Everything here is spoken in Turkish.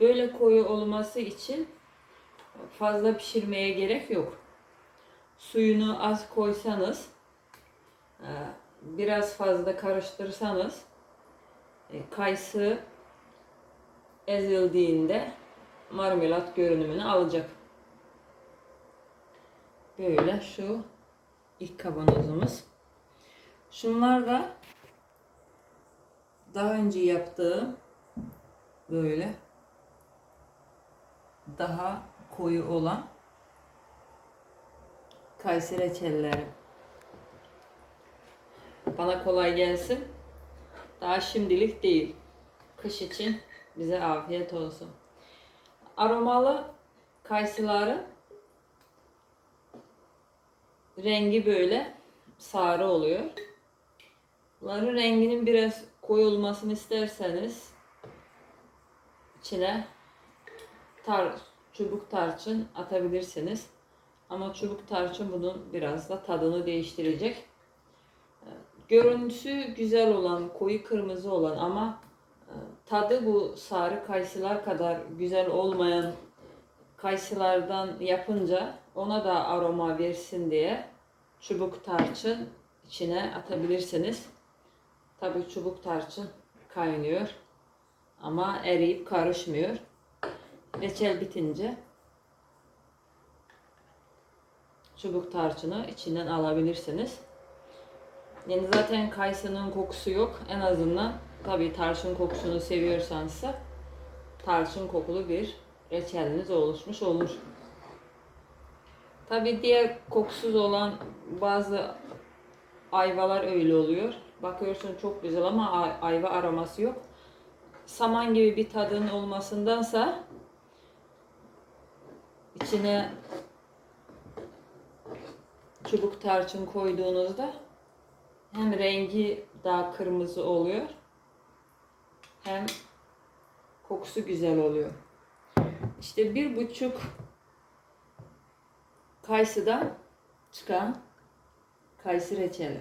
Böyle koyu olması için fazla pişirmeye gerek yok. Suyunu az koysanız, e, biraz fazla karıştırsanız, e, kayısı ezildiğinde marmelat görünümünü alacak. Böyle şu ilk kavanozumuz. Şunlar da daha önce yaptığım böyle daha koyu olan kayısı reçelleri. Bana kolay gelsin. Daha şimdilik değil. Kış için bize afiyet olsun. Aromalı kayısıların rengi böyle sarı oluyor. Bunların renginin biraz koyulmasını isterseniz içine tar çubuk tarçın atabilirsiniz. Ama çubuk tarçın bunun biraz da tadını değiştirecek. Görüntüsü güzel olan, koyu kırmızı olan ama e, tadı bu sarı kayısılar kadar güzel olmayan kayısılardan yapınca ona da aroma versin diye çubuk tarçın içine atabilirsiniz. Tabii çubuk tarçın kaynıyor ama eriyip karışmıyor. Reçel bitince çubuk tarçını içinden alabilirsiniz. Yani zaten kayısının kokusu yok. En azından tabii tarçın kokusunu seviyorsanız tarçın kokulu bir reçeliniz oluşmuş olur. Tabii diğer kokusuz olan bazı ayvalar öyle oluyor. Bakıyorsun çok güzel ama ay- ayva aroması yok. Saman gibi bir tadın olmasındansa içine çubuk tarçın koyduğunuzda hem rengi daha kırmızı oluyor hem kokusu güzel oluyor. İşte bir buçuk kayısıdan çıkan kayısı reçeli.